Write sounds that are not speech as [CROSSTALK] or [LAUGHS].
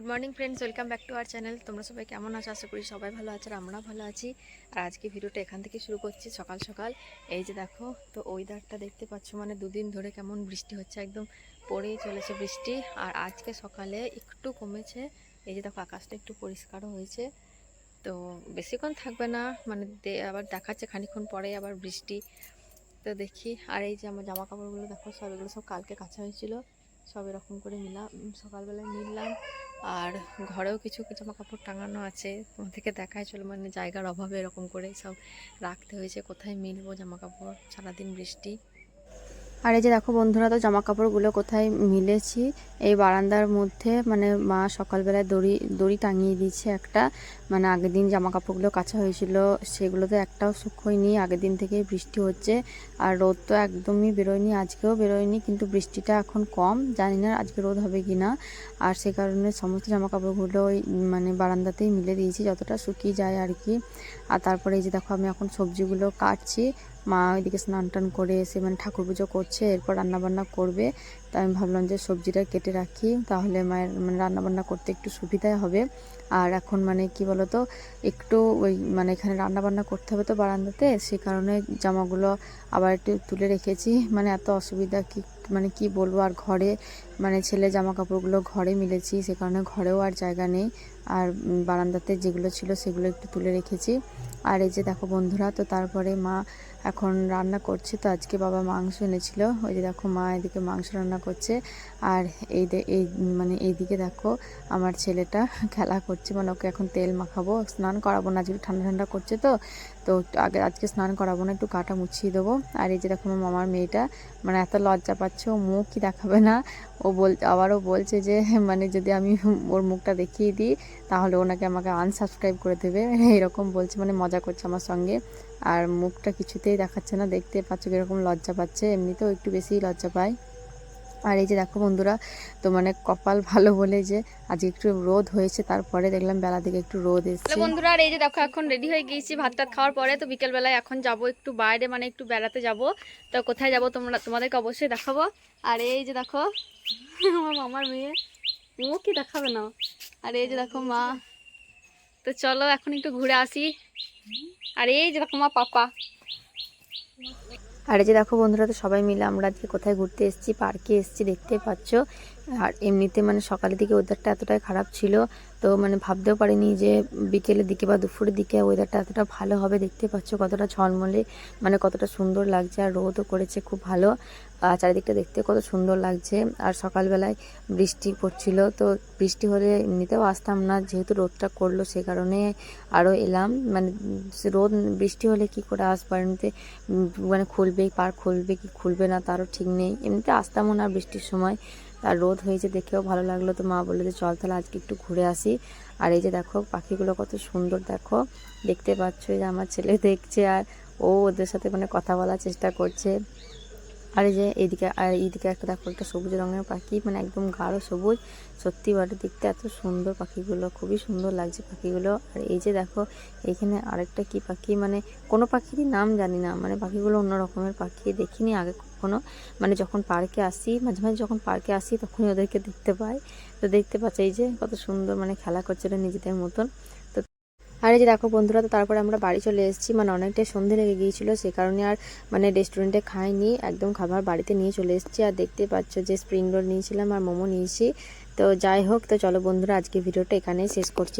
Good morning friends welcome back to our channel তোমরা সবাই কেমন আছো? আশা করি সবাই ভালো আছে আর আমরা ভালো আছি। আর আজকে ভিডিওটা এখান থেকে শুরু করছি সকাল সকাল। এই যে দেখো, তো ওয়েদারটা দেখতে পাচ্ছ মানে দুদিন ধরে কেমন বৃষ্টি হচ্ছে, একদম পড়েই চলেছে বৃষ্টি। আর আজকে সকালে একটু কমেছে। এই যে দেখো, আকাশটা একটু পরিষ্কারও হয়েছে। তো বেশিক্ষণ থাকবে না মানে আবার দেখাচ্ছে খানিক্ষণ পরে আবার বৃষ্টি। তো দেখি। আর এই যে আমার জামা কাপড়গুলো দেখো, সব এগুলো সব কালকে কাঁচা হয়েছিল। সব এরকম করে নিলাম। সকালবেলায় নিলাম আর ঘরেও কিছু জামা কাপড় টাঙানো আছে। তোমাদেরকে দেখায় চলো মানে জায়গার অভাবে এরকম করে সব রাখতে হয়েছে। কোথায় মিলবো জামা কাপড় সারাদিন বৃষ্টি। আর এই যে দেখো বন্ধুরা, তো জামা কাপড়গুলো কোথায় মিলেছি? এই বারান্দার মধ্যে মানে মা সকালবেলায় দড়ি দড়ি টাঙিয়ে দিয়েছে একটা। মানে আগের দিন জামা কাপড়গুলো কাঁচা হয়েছিল, সেগুলো তো একটাও শুকোয়নি। আগের দিন থেকেই বৃষ্টি হচ্ছে। আর রোদ তো একদমই বেরোয়নি, আজকেও বেরোয়নি, কিন্তু বৃষ্টিটা এখন কম। জানি না আজকে রোদ হবে কি না আর সে কারণে সমস্ত জামা কাপড়গুলো ওই মানে বারান্দাতেই মিলে দিয়েছি, যতটা শুকিয়ে যায় আর কি। আর তারপরে এই যে দেখো, আমি এখন সবজিগুলো কাটছি। মা ওইদিকে স্নান টান করে এসে মানে ঠাকুর পুজো করছে, এরপর রান্নাবান্না করবে। তাই আমি ভাবলাম যে সবজিটা কেটে রাখি, তাহলে মায়ের মানে রান্নাবান্না করতে একটু সুবিধাই হবে। আর এখন মানে কি বলতো, একটু ওই মানে এখানে রান্নাবান্না করতে হবে তো বারান্দাতে, সে কারণে জামাগুলো আবার একটু তুলে রেখেছি। মানে এত অসুবিধা কি মানে কি বলব, আর ঘরে মানে ছেলে জামা কাপড়গুলো ঘরে মিলেছি, সে কারণে ঘরেও আর জায়গা নেই। আর বারান্দাতে যেগুলো ছিল সেগুলো একটু তুলে রেখেছি। আর এই যে দেখো বন্ধুরা, তো তারপরে মা এখন রান্না করছে, তো আজকে বাবা মাংস এনেছিল। ওই যে দেখো মা এদিকে মাংস রান্না করছে। আর এই এই মানে এইদিকে দেখো আমার ছেলেটা খেলা করছে মানে ওকে এখন তেল মাখাবো, স্নান করাবো না, আজকে ঠান্ডা ঠান্ডা করছে তো। তো আগে, আজকে স্নান করাবো না, একটু কাটা মুছিয়ে দেবো। আর এই যে দেখো আমার মামার মেয়েটা মানে এত লজ্জা পাচ্ছে, ও মুখ কি দেখাবে না। ও বল, আবারও বলছে যে [LAUGHS] মানে যদি আমি ওর মুখটা দেখিয়ে দিই, তাহলে ওনাকে আমাকে আনসাবস্ক্রাইব করে দেবে। [LAUGHS] এরকম বলছে মানে মজা করছে আমার সঙ্গে। আর মুখটা কিছুতেই দেখাচ্ছে না, দেখতে পাচ্ছ কীরকম লজ্জা পাচ্ছে। এমনিতেও একটু বেশি লজ্জা পায়। আর এই যে দেখো বন্ধুরা, তো মানে কপাল ভালো বলে যে আজকে একটু রোদ হয়েছে, তারপরে দেখলাম বেলা দিকে একটু রোদ এসেছে। বন্ধুরা, আর এই যে দেখো এখন রেডি হয়ে গিয়েছি ভাত টাত খাওয়ার পরে, তো বিকেল বেলায় এখন যাব একটু বাইরে মানে একটু বেড়াতে যাব। তো কোথায় যাব তোমরা, তোমাদেরকে অবশ্যই দেখাবো। আর এই যে দেখো, আমার মামার মেয়ে, ও কি দেখাবে না? আর এই যে দেখো মা, তো চলো এখন একটু ঘুরে আসি। আর এই যে দেখো মা, পাপা। আর এই যে দেখো বন্ধুরা, তো সবাই মিলে আমরা আজকে কোথায় ঘুরতে এসেছি পার্কে এসেছি, দেখতে পাচ্ছ। আর এমনিতে মানে সকালের দিকে ওয়েদারটা এতটাই খারাপ ছিল, তো মানে ভাবতেও পারিনি যে বিকেলের দিকে বা দুপুরের দিকে ওয়েদারটা এতটা ভালো হবে। দেখতে পাচ্ছ কতটা ঝলমলে মানে কতটা সুন্দর লাগছে আর রোদও করেছে খুব ভালো। আর চারিদিকটা দেখতে কত সুন্দর লাগছে। আর সকালবেলায় বৃষ্টি পড়ছিল, তো বৃষ্টি হলে এমনিতেও আসতাম না, যেহেতু রোদটা করল সে কারণে আরও এলাম। মানে রোদ, বৃষ্টি হলে কি করে আসব? এমনিতে মানে খুলবে পার্ক খুলবে কি খুলবে না, তারও ঠিক নেই। এমনিতে আসতামও না বৃষ্টির সময়। আর রোদ হয়েছে দেখেও ভালো লাগল। তো মা বলল যে, চল তাহলে আজকে একটু ঘুরে আসি। আর এই যে দেখো, পাখিগুলো কত সুন্দর দেখো। দেখতে পাচ্ছ যে আমার ছেলে দেখছে আর ও ওদের সাথে মানে কথা বলার চেষ্টা করছে। আর এই যে এইদিকে আর এইদিকে একটা দেখো, একটা সবুজ রঙের পাখি মানে একদম গাঢ় সবুজ। সত্যি বটে দেখতে এত সুন্দর পাখিগুলো, খুবই সুন্দর লাগছে পাখিগুলো। আর এই যে দেখো এখানে আরেকটা কি পাখি মানে কোনো পাখিরই নাম জানি না মানে পাখিগুলো অন্য রকমের পাখি দেখিনি আগে কখনো। মানে যখন পার্কে আসি, মাঝে মাঝে যখন পার্কে আসি, তখনই ওদেরকে দেখতে পাই। তো দেখতে পাচ্ছি এই যে কত সুন্দর মানে খেলা করছিল নিজেদের মতন। তো আর এই যে দেখো বন্ধুরা, তো তারপরে আমরা বাড়ি চলে এসেছি। মানে অনেকটাই সন্ধে লেগে গিয়েছিল, সে কারণে আর মানে রেস্টুরেন্টে খাইনি, একদম খাবার বাড়িতে নিয়ে চলে এসেছি। আর দেখতে পাচ্ছ যে স্প্রিং রোল নিয়েছিলাম আর মোমো নিয়েছি। তো যাই হোক, তো চলো বন্ধুরা আজকে ভিডিওটা এখানেই শেষ করছি।